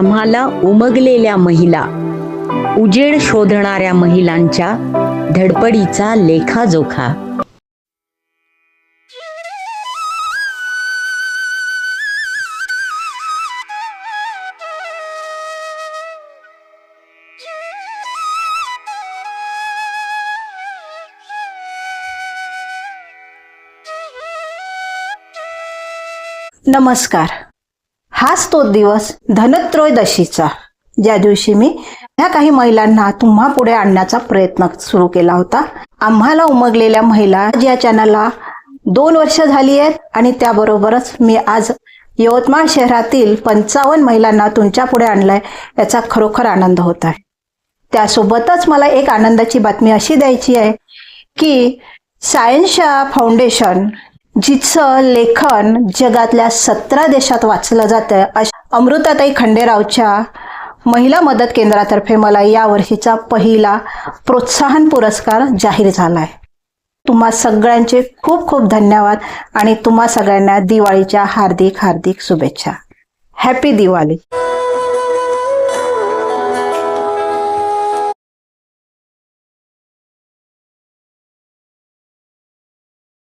आम्हाला उमगलेल्या महिला उजेड शोधणाऱ्या महिलांच्या धडपडीचा लेखाजोखा. नमस्कार. हाच तो दिवस धनत्रयोदशीचा. ज्या दिवशी मी ह्या काही महिलांना तुम्हा पुढे आणण्याचा प्रयत्न सुरू केला होता. आम्हाला उमगलेल्या महिला या चॅनलला दोन वर्ष झाली आहेत आणि त्याबरोबरच मी आज यवतमाळ शहरातील पंचावन्न महिलांना तुमच्यापुढे आणलाय याचा खरोखर आनंद होत आहे. त्यासोबतच मला एक आनंदाची बातमी अशी द्यायची आहे की सायन्सच्या फाउंडेशन जिचं लेखन जगातल्या सतरा देशात वाचलं जातं अशा अमृताताई खंडेरावच्या महिला मदत केंद्रातर्फे मला या वर्षीचा पहिला प्रोत्साहन पुरस्कार जाहीर झाला आहे तुम्हा सगळ्यांचे खूप खूप धन्यवाद आणि तुम्हा सगळ्यांना दिवाळीच्या हार्दिक हार्दिक शुभेच्छा. हॅपी दिवाळी.